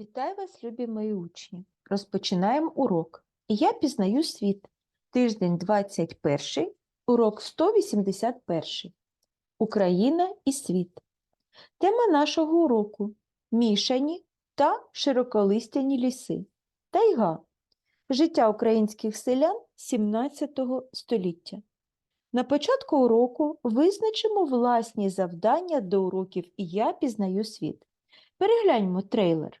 Вітаю вас, любі мої учні! Розпочинаємо урок. Я пізнаю світ. Тиждень 21, урок 181. Україна і світ. Тема нашого уроку мішані та широколистяні ліси. Тайга. Життя українських селян 17 століття. На початку уроку визначимо власні завдання до уроків я пізнаю світ. Перегляньмо трейлер.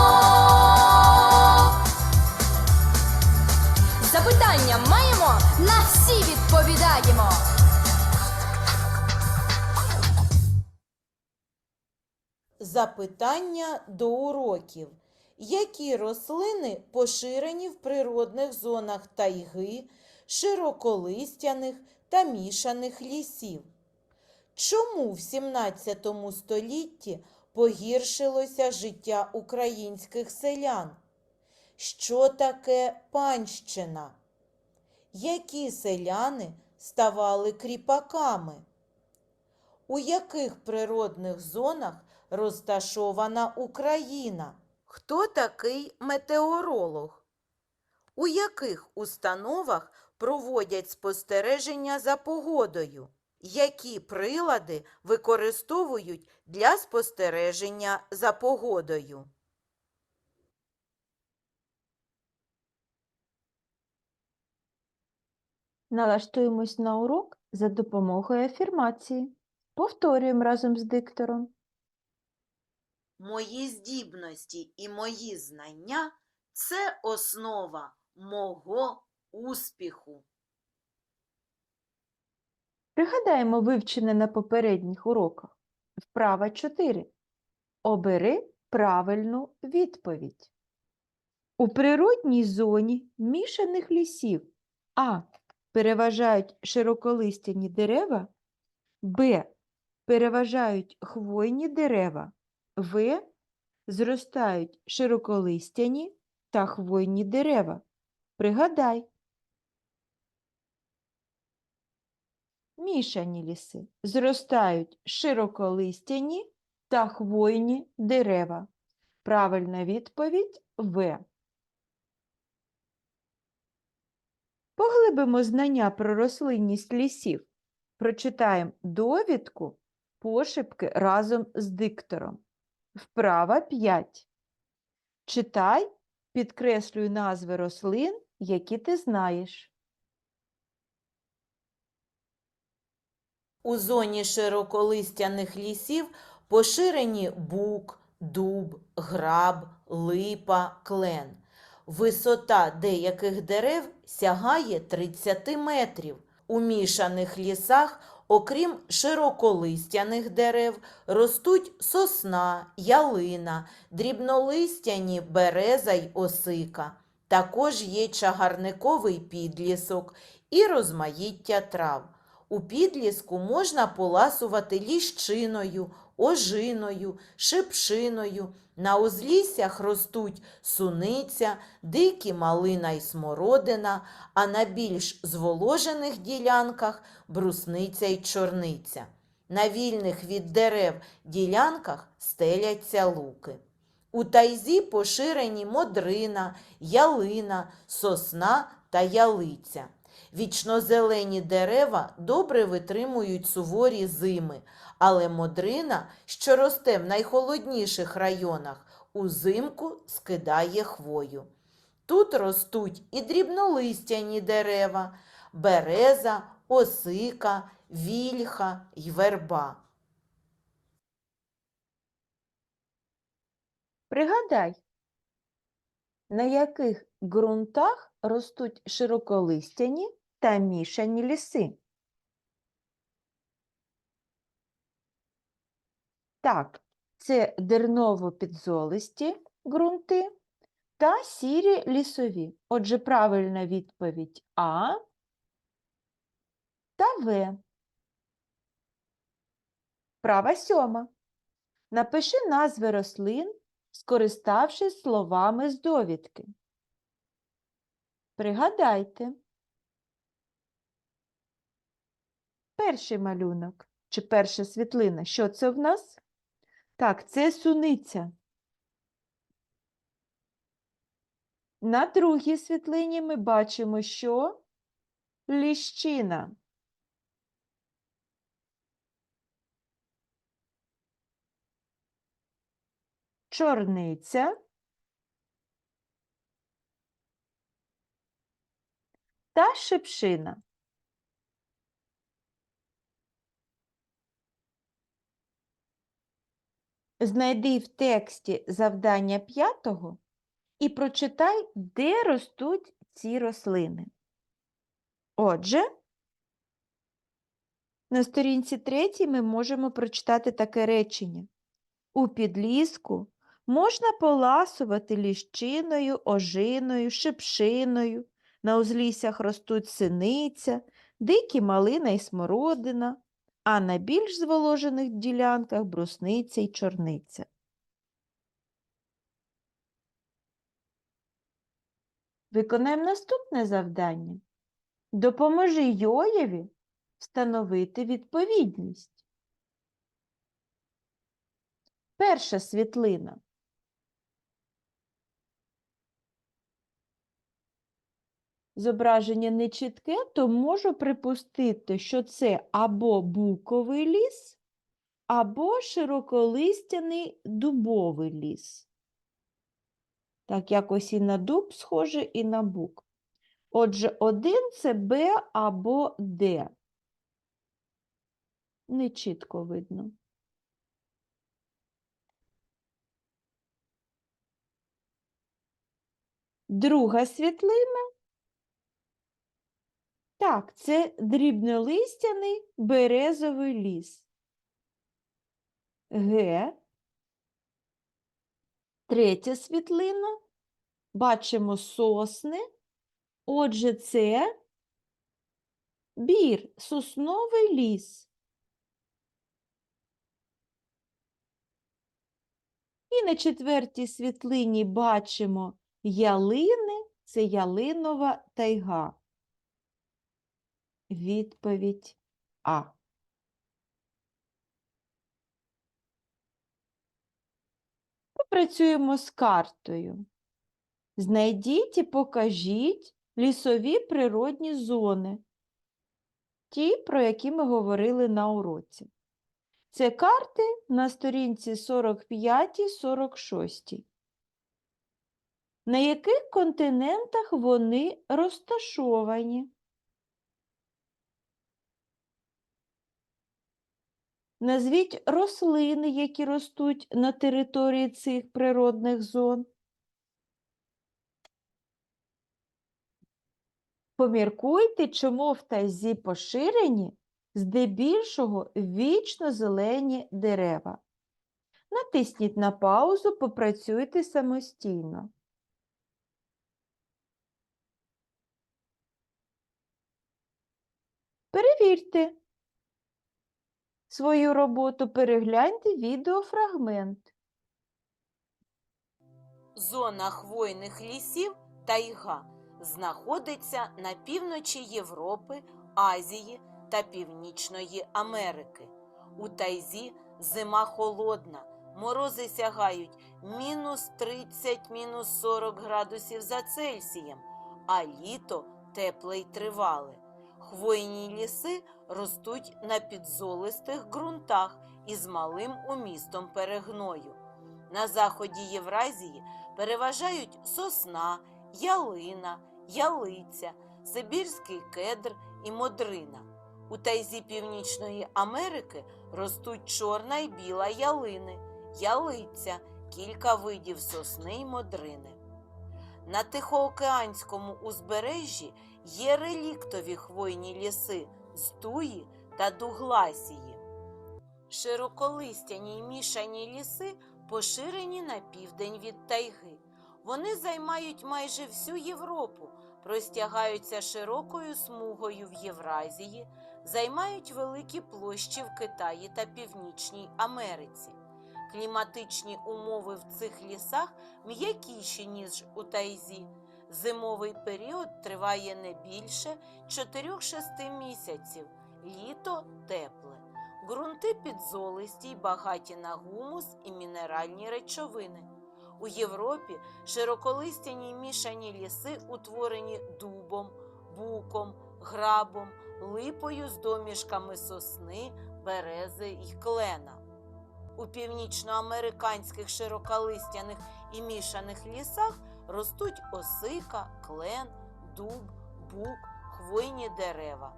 Запитання маємо, на всі відповідаємо. Запитання до уроків. Які рослини поширені в природних зонах тайги, широколистяних та мішаних лісів? Чому в 17 столітті погіршилося життя українських селян? Що таке панщина? Які селяни ставали кріпаками? У яких природних зонах розташована Україна? Хто такий метеоролог? У яких установах проводять спостереження за погодою? Які прилади використовують для спостереження за погодою? Налаштуємось на урок за допомогою афірмації. Повторюємо разом з диктором. Мої здібності і мої знання це основа мого успіху. Пригадаємо вивчене на попередніх уроках. Вправа 4. Обери правильну відповідь. У природній зоні мішаних лісів А. Переважають широколистяні дерева, Б. Переважають хвойні дерева, В. Зростають широколистяні та хвойні дерева. Пригадай. Мішані ліси зростають широколистяні та хвойні дерева. Правильна відповідь В. Поглибимо знання про рослинність лісів. Прочитаємо довідку пошепки разом з диктором. Вправа 5. Читай, підкреслюй назви рослин, які ти знаєш. У зоні широколистяних лісів поширені бук, дуб, граб, липа, клен. Висота деяких дерев сягає 30 метрів. У мішаних лісах, окрім широколистяних дерев, ростуть сосна, ялина, дрібнолистяні береза й осика. Також є чагарниковий підлісок і розмаїття трав. У підліску можна поласувати ліщиною, ожиною, шипшиною. На узліссях ростуть суниця, дикі малина й смородина, а на більш зволожених ділянках брусниця й чорниця. На вільних від дерев ділянках стеляться луки. У тайзі поширені модрина, ялина, сосна та ялиця. Вічнозелені дерева добре витримують суворі зими, але модрина, що росте в найхолодніших районах, узимку скидає хвою. Тут ростуть і дрібнолистяні дерева, береза, осика, вільха й верба. Пригадай, на яких ґрунтах ростуть широколистяні та мішані ліси? Так, це дерново-підзолисті ґрунти та сірі лісові. Отже, правильна відповідь А та В. Права сьома. Напиши назви рослин, скориставшись словами з довідки. Пригадайте. Перший малюнок чи перша світлина. Що це в нас? Так, це суниця. На другій світлині ми бачимо, що ліщина. Чорниця та шипшина. Знайди в тексті завдання п'ятого і прочитай, де ростуть ці рослини. Отже, на сторінці третій ми можемо прочитати таке речення. У підліску можна поласувати ліщиною, ожиною, шипшиною, на узліссях ростуть синиця, дикі малина і смородина, а на більш зволожених ділянках брусниця й чорниця. Виконаємо наступне завдання. Допоможи Йоєві встановити відповідність. Перша світлина. Зображення нечітке, то можу припустити, що це або буковий ліс, або широколистяний дубовий ліс. Так, якось і на дуб схоже, і на бук. Отже, один це Б або Д. Не чітко видно. Друга світлина. Так, це дрібнолистяний березовий ліс. Г. Третя світлина. Бачимо сосни. Отже, це бір, сосновий ліс. І на четвертій світлині бачимо ялини, це ялинова тайга. Відповідь А. Попрацюємо з картою. Знайдіть і покажіть лісові природні зони, ті, про які ми говорили на уроці. Це карти на сторінці 45-46. На яких континентах вони розташовані? Назвіть рослини, які ростуть на території цих природних зон. Поміркуйте, чому в тайзі поширені здебільшого вічно зелені дерева. Натисніть на паузу, попрацюйте самостійно. Перевірте свою роботу, перегляньте відеофрагмент. Зона хвойних лісів тайга знаходиться на півночі Європи, Азії та Північної Америки. У тайзі зима холодна, морози сягають мінус 30, мінус 40 градусів за Цельсієм, а літо тепле й тривале. Хвойні ліси ростуть на підзолистих ґрунтах із малим умістом перегною. На заході Євразії переважають сосна, ялина, ялиця, сибірський кедр і модрина. У тайзі Північної Америки ростуть чорна і біла ялини, ялиця, кілька видів сосни й модрини. На Тихоокеанському узбережжі є реліктові хвойні ліси з туї та дугласії. Широколистяні й мішані ліси поширені на південь від тайги. Вони займають майже всю Європу, простягаються широкою смугою в Євразії, займають великі площі в Китаї та Північній Америці. Кліматичні умови в цих лісах м'якіші, ніж у тайзі. Зимовий період триває не більше 4-6 місяців, літо тепле. Ґрунти підзолисті й багаті на гумус і мінеральні речовини. У Європі широколистяні мішані ліси утворені дубом, буком, грабом, липою з домішками сосни, берези й клена. У північноамериканських широколистяних і мішаних лісах ростуть осика, клен, дуб, бук, хвойні дерева.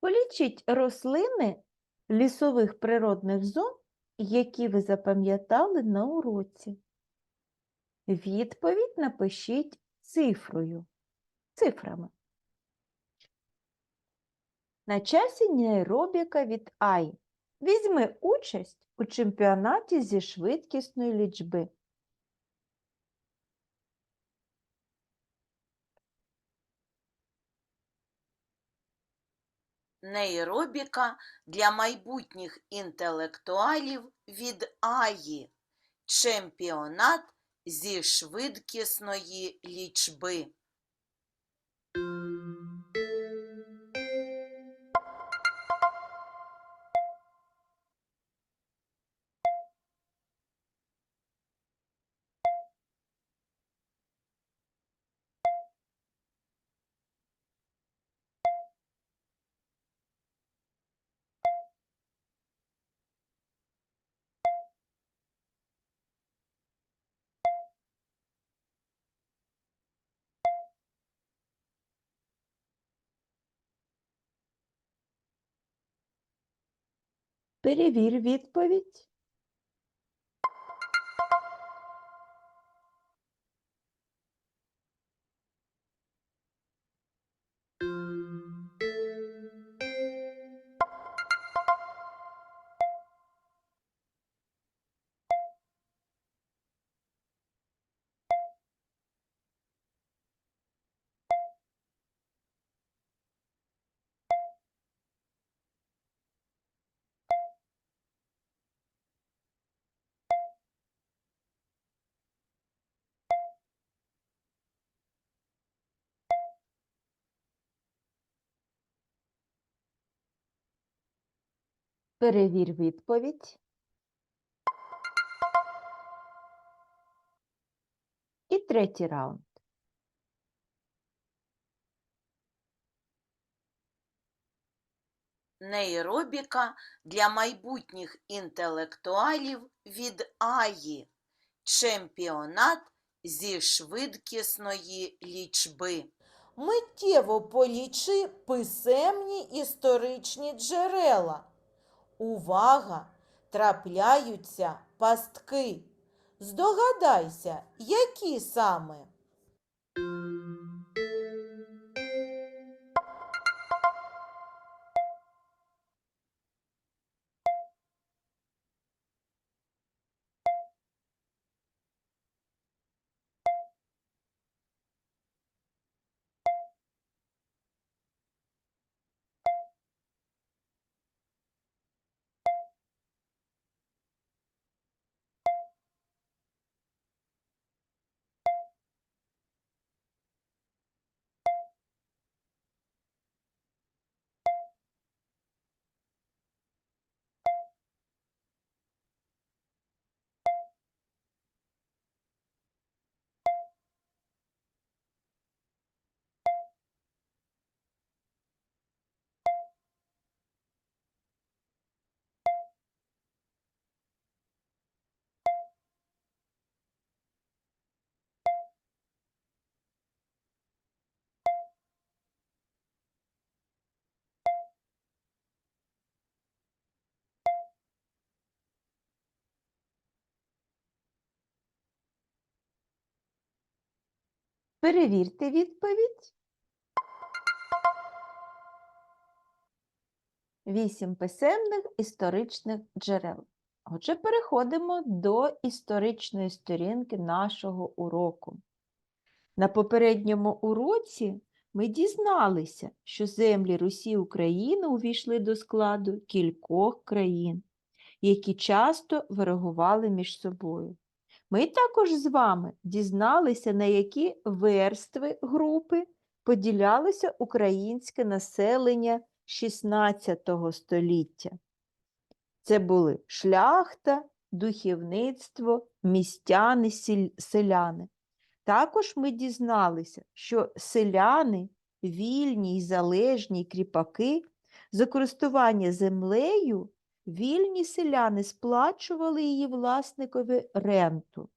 Полічіть рослини лісових природних зон, які ви запам'ятали на уроці. Відповідь напишіть цифрою, цифрами. На часі нейробіка від АЙ. Візьми участь у чемпіонаті зі швидкісної лічби. Нейробіка для майбутніх інтелектуалів від Аї. Чемпіонат зі швидкісної лічби. Перевір відповідь. Перевір відповідь. І третій раунд. Нейробіка для майбутніх інтелектуалів від Аї. Чемпіонат зі швидкісної лічби. Миттєво полічи писемні історичні джерела. Увага! Трапляються пастки. Здогадайся, які саме? Перевірте відповідь. Вісім писемних історичних джерел. Отже, переходимо до історичної сторінки нашого уроку. На попередньому уроці ми дізналися, що землі Русі України увійшли до складу кількох країн, які часто ворогували між собою. Ми також з вами дізналися, на які верстви групи поділялося українське населення XVI століття. Це були шляхта, духовництво, містяни, селяни. Також ми дізналися, що селяни, вільні й залежні кріпаки, за користування землею вільні селяни сплачували її власникові ренту.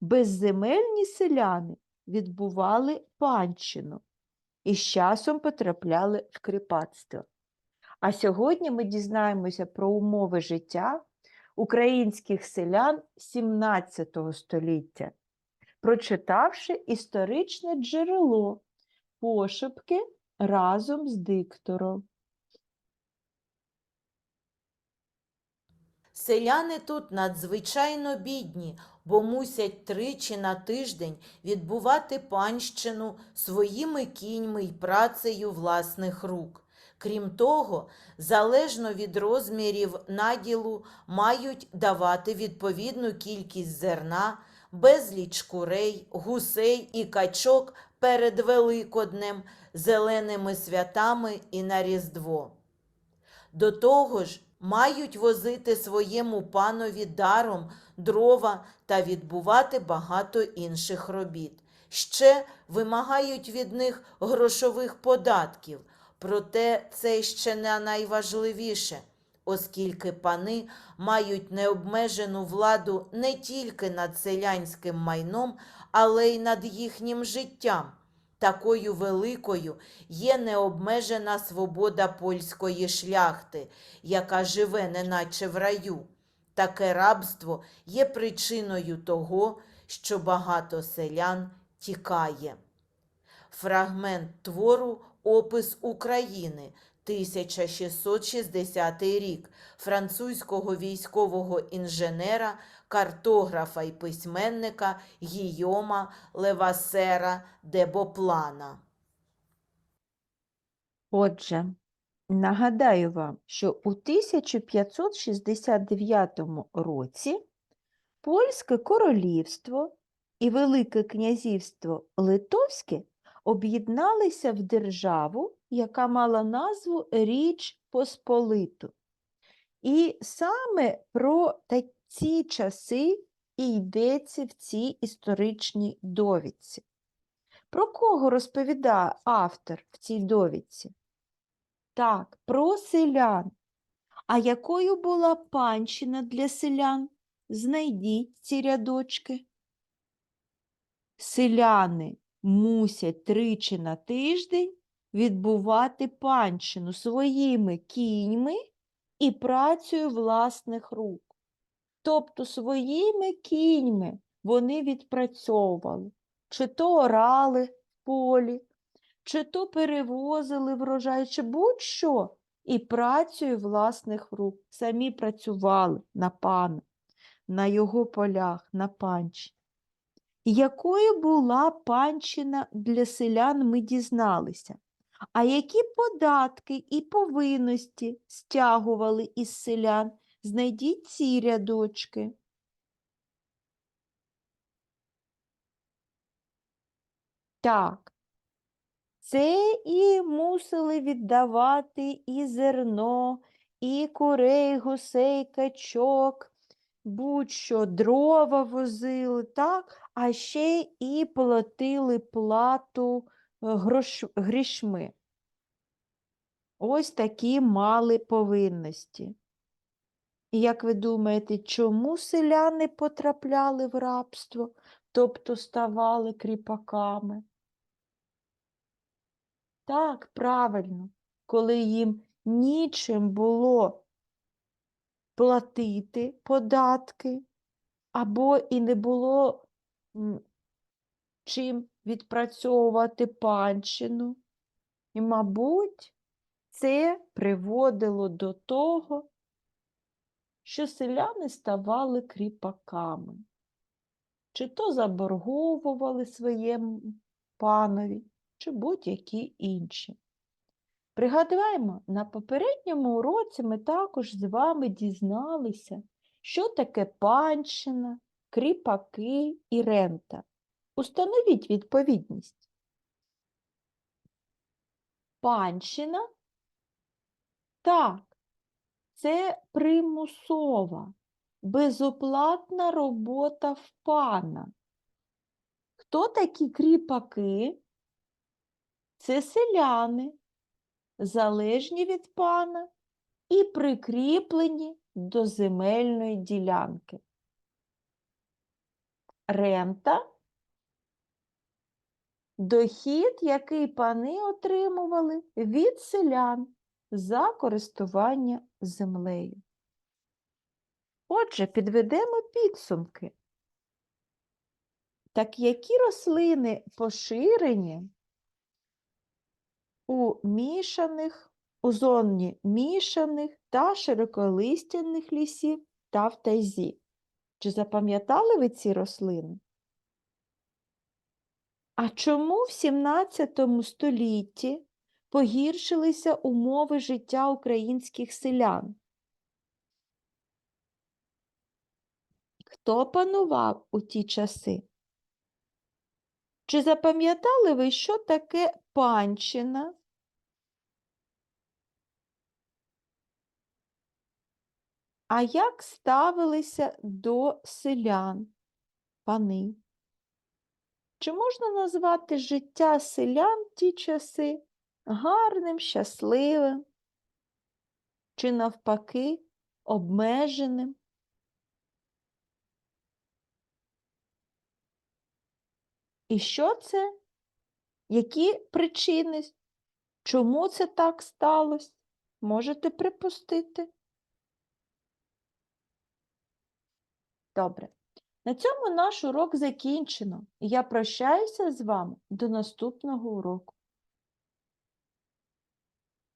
Безземельні селяни відбували панщину і з часом потрапляли в кріпацтво. А сьогодні ми дізнаємося про умови життя українських селян XVII століття, прочитавши історичне джерело пошепки разом з диктором. Селяни тут надзвичайно бідні, бо мусять тричі на тиждень відбувати панщину своїми кіньми й працею власних рук. Крім того, залежно від розмірів наділу, мають давати відповідну кількість зерна, безліч курей, гусей і качок перед Великоднем, зеленими святами і на Різдво. До того ж, мають возити своєму панові даром дрова та відбувати багато інших робіт. Ще вимагають від них грошових податків, проте це ще не найважливіше, оскільки пани мають необмежену владу не тільки над селянським майном, але й над їхнім життям. Такою великою є необмежена свобода польської шляхти, яка живе неначе в раю. Таке рабство є причиною того, що багато селян тікає. Фрагмент твору Опис України 1660 рік французького військового інженера, картографа і письменника Гійома Левасера де Боплана. Отже, нагадаю вам, що у 1569 році Польське королівство і Велике князівство Литовське об'єдналися в державу, яка мала назву Річ Посполиту. І саме про та- ці часи і йдеться в цій історичній довідці. Про кого розповідає автор в цій довідці? Так, про селян. А якою була панщина для селян? Знайдіть ці рядочки. Селяни мусять тричі на тиждень відбувати панщину своїми кіньми і працею власних рук. Тобто своїми кіньми вони відпрацьовували, чи то орали в полі, чи то перевозили врожай, чи будь-що, і працею власних рук. Самі працювали на пана, на його полях, на панчі. Якою була панщина для селян, ми дізналися. А які податки і повинності стягували із селян? Знайдіть ці рядочки. Так, це і мусили віддавати і зерно, і курей, гусей, качок, будь-що дрова возили, так, а ще і платили плату е, грош, грішми. Ось такі мали повинності. І як ви думаєте, чому селяни потрапляли в рабство, тобто ставали кріпаками? Так, правильно, коли їм нічим було платити податки, або і не було чим відпрацьовувати панщину. І, мабуть, це приводило до того, що селяни ставали кріпаками, чи то заборговували своєму панові, чи будь-які інші. Пригадаймо, на попередньому уроці ми також з вами дізналися, що таке панщина, кріпаки і рента. Установіть відповідність. Панщина так, це примусова, безоплатна робота в пана. Хто такі кріпаки? Це селяни, залежні від пана і прикріплені до земельної ділянки. Рента дохід, який пани отримували від селян за користування землею. Отже, підведемо підсумки. Так які рослини поширені у мішаних, у зоні мішаних та широколистяних лісів та в тайзі? Чи запам'ятали ви ці рослини? А чому в 17 столітті погіршилися умови життя українських селян? Хто панував у ті часи? Чи запам'ятали ви, що таке панщина? А як ставилися до селян, пани? Чи можна назвати життя селян ті часи гарним, щасливим? Чи навпаки обмеженим? І що це? Які причини? Чому це так сталося? Можете припустити? Добре. На цьому наш урок закінчено. Я прощаюся з вами до наступного уроку.